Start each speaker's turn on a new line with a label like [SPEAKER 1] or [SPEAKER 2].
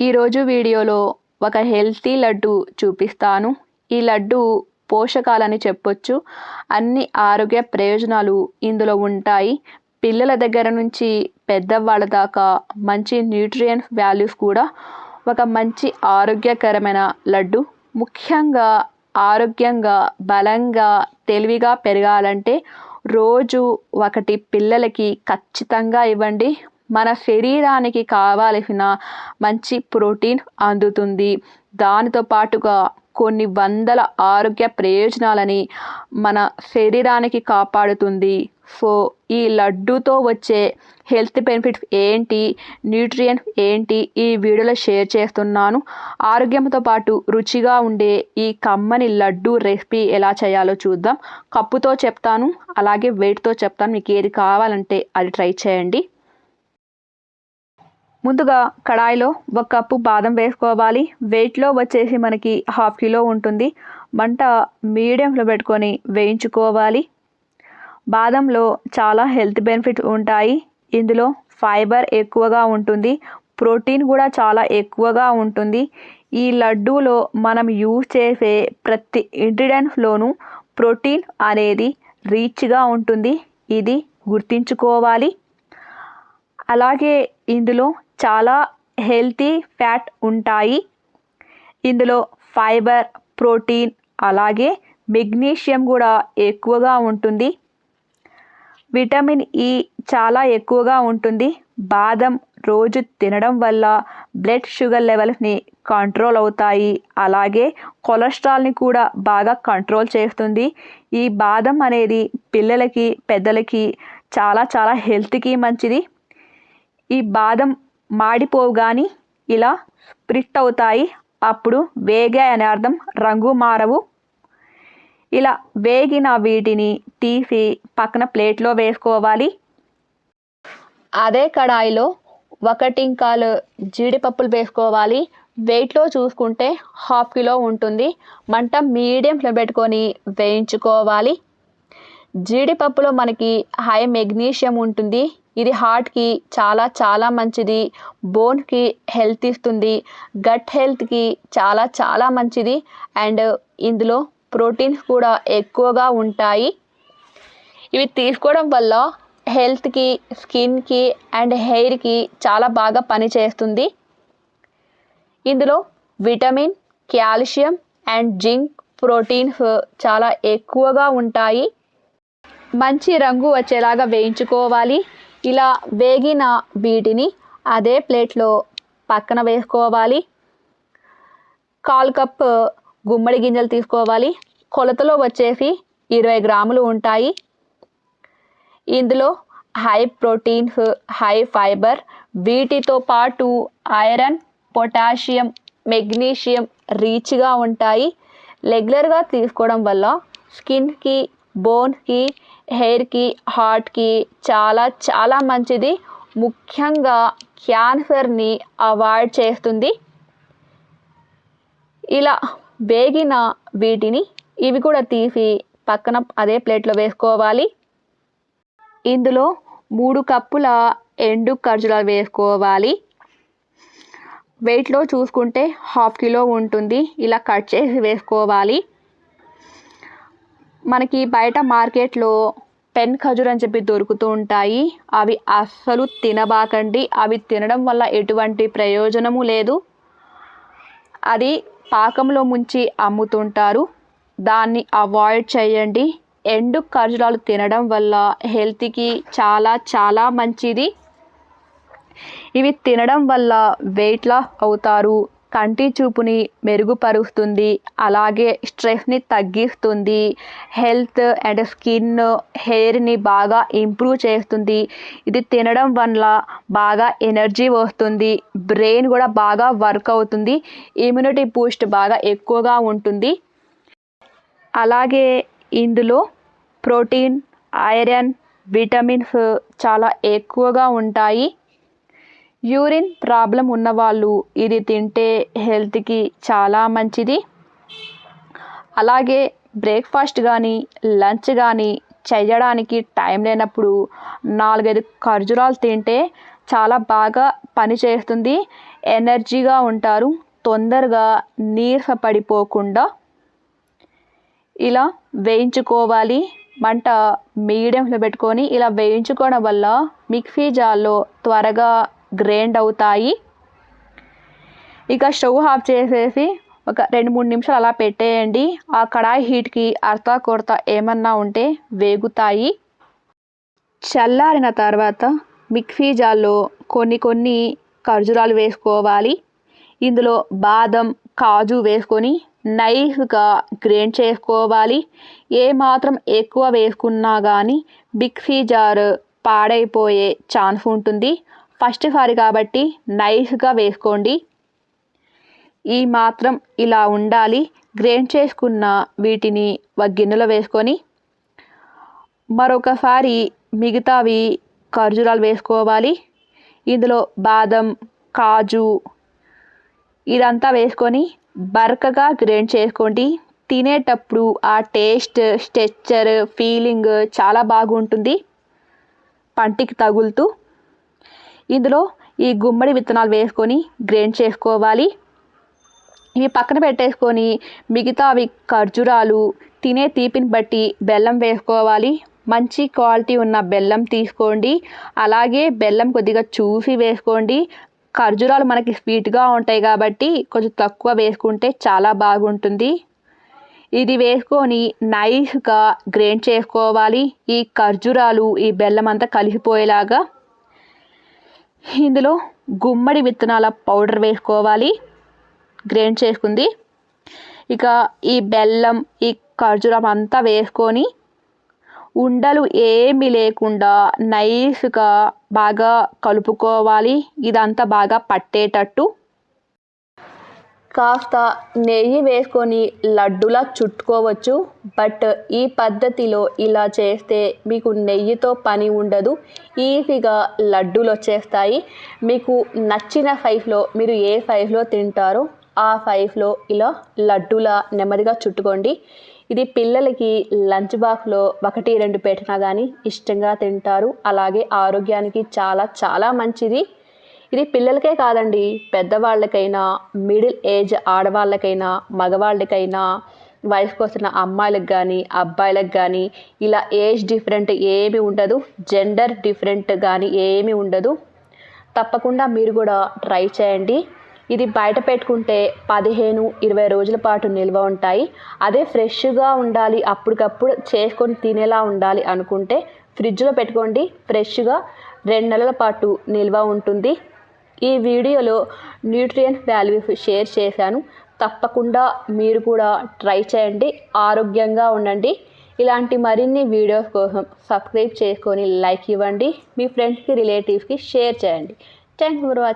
[SPEAKER 1] ఈరోజు వీడియోలో ఒక హెల్తీ లడ్డు చూపిస్తాను. ఈ లడ్డు పోషకాలని చెప్పొచ్చు. అన్ని ఆరోగ్య ప్రయోజనాలు ఇందులో ఉంటాయి. పిల్లల దగ్గర నుంచి పెద్దవాళ్ళ దాకా మంచి న్యూట్రియంట్ వాల్యూస్ కూడా ఒక మంచి ఆరోగ్యకరమైన లడ్డు. ముఖ్యంగా ఆరోగ్యంగా బలంగా తెలివిగా పెరగాలంటే రోజు ఒకటి పిల్లలకి ఖచ్చితంగా ఇవ్వండి. మన శరీరానికి కావలసిన మంచి ప్రోటీన్ అందుతుంది. దానితో పాటుగా కొన్ని వందల ఆరోగ్య ప్రయోజనాలని మన శరీరానికి కాపాడుతుంది. సో ఈ లడ్డూతో వచ్చే హెల్త్ బెనిఫిట్స్ ఏంటి? న్యూట్రియంట్స్ ఏంటి? ఈ వీడియోలో షేర్ చేస్తున్నాను. ఆరోగ్యంతో పాటు రుచిగా ఉండే ఈ కమ్మని లడ్డు రెసిపీ ఎలా చేయాలో చూద్దాం. కప్పుతో చెప్తాను అలాగే వెయిట్తో చెప్తాను. మీకు ఏది కావాలంటే అది ట్రై చేయండి. ముందుగా కడాయిలో ఒక కప్పు బాదం వేసుకోవాలి. వెయిట్లో వచ్చేసి మనకి హాఫ్ కిలో ఉంటుంది. మంట మీడియంలో పెట్టుకొని వేయించుకోవాలి. బాదంలో చాలా హెల్త్ బెనిఫిట్స్ ఉంటాయి. ఇందులో ఫైబర్ ఎక్కువగా ఉంటుంది. ప్రోటీన్ కూడా చాలా ఎక్కువగా ఉంటుంది. ఈ లడ్డూలో మనం యూజ్ చేసే ప్రతి ఇంగ్రీడియంట్స్లోనూ ప్రోటీన్ అనేది రీచ్గా ఉంటుంది. ఇది గుర్తించుకోవాలి. అలాగే ఇందులో చాలా హెల్తీ ఫ్యాట్ ఉంటాయి. ఇందులో ఫైబర్ ప్రోటీన్ అలాగే మెగ్నీషియం కూడా ఎక్కువగా ఉంటుంది. విటమిన్ ఈ చాలా ఎక్కువగా ఉంటుంది. బాదం రోజు తినడం వల్ల బ్లడ్ షుగర్ లెవెల్స్ని కంట్రోల్ అవుతాయి. అలాగే కొలెస్ట్రాల్ని కూడా బాగా కంట్రోల్ చేస్తుంది. ఈ బాదం అనేది పిల్లలకి పెద్దలకి చాలా చాలా హెల్త్కి మంచిది. ఈ బాదం మాడిపోవు కానీ ఇలా స్ప్రిట్ అవుతాయి అప్పుడు వేగాయి అనే అర్థం రంగు మారవు. ఇలా వేగిన వీటిని తీసి పక్కన ప్లేట్లో వేసుకోవాలి. అదే కడాయిలో ఒకటింకాలు జీడిపప్పులు వేసుకోవాలి. వెయిట్లో చూసుకుంటే హాఫ్ కిలో ఉంటుంది. మంట మీడియంలో పెట్టుకొని వేయించుకోవాలి. జీడిపప్పులో మనకి హై మెగ్నీషియం ఉంటుంది. ఇది హార్ట్కి చాలా చాలా మంచిది. బోన్కి హెల్త్ ఇస్తుంది. గట్ హెల్త్కి చాలా చాలా మంచిది. అండ్ ఇందులో ప్రోటీన్స్ కూడా ఎక్కువగా ఉంటాయి. ఇవి తీసుకోవడం వల్ల హెల్త్కి స్కిన్కి అండ్ హెయిర్కి చాలా బాగా పనిచేస్తుంది ఇందులో vitamin calcium and zinc proteins చాలా ఎక్కువగా ఉంటాయి. మంచి రంగు వచ్చేలాగా వేయించుకోవాలి. ఇలా వేగిన వీటిని అదే ప్లేట్లో పక్కన వేసుకోవాలి. కాల్ కప్ గుమ్మడి గింజలు తీసుకోవాలి. కొలతలో వచ్చేసి ఇరవై గ్రాములు ఉంటాయి. ఇందులో హై ప్రోటీన్స్ హై ఫైబర్ వీటితో పాటు ఐరన్ పొటాషియం మెగ్నీషియం రీచ్గా ఉంటాయి. రెగ్యులర్గా తీసుకోవడం వల్ల స్కిన్కి బోన్స్కి హెయిర్కి హార్ట్కి చాలా చాలా మంచిది. ముఖ్యంగా క్యాన్సర్ని అవాయిడ్ చేస్తుంది. ఇలా వేగిన వీటిని ఇవి కూడా తీసి పక్కన అదే ప్లేట్లో వేసుకోవాలి. ఇందులో మూడు కప్పుల ఎండు ఖర్జూరాలు వేసుకోవాలి. వెయిట్లో చూసుకుంటే హాఫ్ కిలో ఉంటుంది. ఇలా కట్ చేసి వేసుకోవాలి. మనకి బయట మార్కెట్లో పెన్ ఖజూర్ అని చెప్పి దొరుకుతూ ఉంటాయి. అవి అస్సలు తినబాకండి. అవి తినడం వల్ల ఎటువంటి ప్రయోజనము లేదు. అది పాకంలో ముంచి అమ్ముతుంటారు. దాన్ని అవాయిడ్ చేయండి. ఎండు ఖర్జూరాలు తినడం వల్ల హెల్త్కి చాలా చాలా మంచిది. ఇవి తినడం వల్ల వెయిట్ లాస్ అవుతారు. కంటి చూపుని మెరుగుపరుస్తుంది అలాగే స్ట్రెస్ని తగ్గిస్తుంది హెల్త్ అండ్ స్కిన్ హెయిర్ని బాగా ఇంప్రూవ్ చేస్తుంది. ఇది తినడం వల్ల బాగా ఎనర్జీ వస్తుంది బ్రెయిన్ కూడా బాగా వర్క్ అవుతుంది ఇమ్యూనిటీ బూస్ట్ బాగా ఎక్కువగా ఉంటుంది. అలాగే ఇందులో ప్రోటీన్ ఐరన్ విటమిన్స్ చాలా ఎక్కువగా ఉంటాయి. యూరిన్ ప్రాబ్లం ఉన్నవాళ్ళు ఇది తింటే హెల్త్కి చాలా మంచిది. అలాగే బ్రేక్ఫాస్ట్ కానీ లంచ్ కానీ చేయడానికి టైం లేనప్పుడు నాలుగైదు ఖర్జూరాలు తింటే చాలా బాగా పనిచేస్తుంది ఎనర్జీగా ఉంటారు. తొందరగా నీరస పడిపోకుండా ఇలా వేయించుకోవాలి. మంట మీడియంలో పెట్టుకొని ఇలా వేయించుకోవడం వల్ల మిక్సీ జార్లో త్వరగా గ్రైండ్ అవుతాయి. ఇక స్టవ్ ఆఫ్ చేసేసి ఒక రెండు మూడు నిమిషాలు అలా పెట్టేయండి. ఆ కడాయి హీట్కి అర్తా కొరత ఏమన్నా ఉంటే వేగుతాయి. చల్లారిన తర్వాత మిక్సీ జార్లో కొన్ని కొన్ని ఖర్జూరాలు వేసుకోవాలి. ఇందులో బాదం కాజు వేసుకొని నైస్గా గ్రైండ్ చేసుకోవాలి. ఏ మాత్రం ఎక్కువ వేసుకున్నా కానీ మిక్సీ జార్ పాడైపోయే ఛాన్స్ ఉంటుంది. ఫస్ట్ సారి కాబట్టి నైస్గా వేసుకోండి. ఈ మాత్రం ఇలా ఉండాలి. గ్రైండ్ చేసుకున్న వీటిని ఒక గిన్నెలో వేసుకొని మరొకసారి మిగతావి ఖర్జూరాలు వేసుకోవాలి. ఇందులో బాదం కాజు ఇదంతా వేసుకొని బరకగా గ్రైండ్ చేసుకోండి. తినేటప్పుడు ఆ టేస్ట్ స్ట్రెచ్చర్ ఫీలింగ్ చాలా బాగుంటుంది. పంటికి తగులుతూ ఇందులో ఈ గుమ్మడి విత్తనాలు వేసుకొని గ్రైండ్ చేసుకోవాలి. ఇవి పక్కన పెట్టేసుకొని మిగతా అవి ఖర్జూరాలు తినే తీపిని బట్టి బెల్లం వేసుకోవాలి. మంచి క్వాలిటీ ఉన్న బెల్లం తీసుకోండి. అలాగే బెల్లం కొద్దిగా చూసి వేసుకోండి. ఖర్జూరాలు మనకి స్వీట్గా ఉంటాయి కాబట్టి కొంచెం తక్కువ వేసుకుంటే చాలా బాగుంటుంది. ఇది వేసుకొని నైస్గా గ్రైండ్ చేసుకోవాలి. ఈ ఖర్జూరాలు ఈ బెల్లం అంతా కలిసిపోయేలాగా ఇందులో గుమ్మడి విత్తనాల పౌడర్ వేసుకోవాలి. గ్రైండ్ చేసుకుంది. ఇక ఈ బెల్లం ఈ ఖర్జూరం అంతా వేసుకొని ఉండలు ఏమీ లేకుండా నైస్గా బాగా కలుపుకోవాలి. ఇదంతా బాగా పట్టేటట్టు కాస్త నెయ్యి వేసుకొని లడ్డులా చుట్టుకోవచ్చు బట్ ఈ పద్ధతిలో ఇలా చేస్తే మీకు నెయ్యితో పని ఉండదు. ఈజీగా లడ్డూలు వచ్చేస్తాయి. మీకు నచ్చిన సైజులో మీరు ఏ సైజులో తింటారో ఆ సైజులో ఇలా లడ్డూలా నెమ్మదిగా చుట్టుకోండి. ఇది పిల్లలకి లంచ్ బాక్స్లో ఒకటి రెండు పెట్టినా కానీ ఇష్టంగా తింటారు. అలాగే ఆరోగ్యానికి చాలా చాలా మంచిది. ఇది పిల్లలకే కాదండి. పెద్దవాళ్ళకైనా మిడిల్ ఏజ్ ఆడవాళ్ళకైనా మగవాళ్ళకైనా వయసుకు వస్తున్న అమ్మాయిలకు కానీ అబ్బాయిలకు కానీ ఇలా ఏజ్ డిఫరెంట్ ఏమి ఉండదు. జెండర్ డిఫరెంట్ కానీ ఏమి ఉండదు. తప్పకుండా మీరు కూడా ట్రై చేయండి. ఇది బయట పెట్టుకుంటే పదిహేను ఇరవై రోజుల పాటు నిల్వ ఉంటాయి. అదే ఫ్రెష్గా ఉండాలి అప్పటికప్పుడు చేసుకొని తినేలా ఉండాలి అనుకుంటే ఫ్రిడ్జ్లో పెట్టుకోండి. ఫ్రెష్గా రెండు నెలల పాటు నిల్వ ఉంటుంది. ఈ వీడియోలో న్యూట్రియంట్ వాల్యూ షేర్ చేశాను. తప్పకుండా మీరు కూడా ట్రై చేయండి. ఆరోగ్యంగా ఉండండి. ఇలాంటి మరిన్ని వీడియోస్ కోసం సబ్స్క్రైబ్ చేసుకొని లైక్ ఇవ్వండి. మీ ఫ్రెండ్స్కి రిలేటివ్స్కి షేర్ చేయండి. Thanks for watching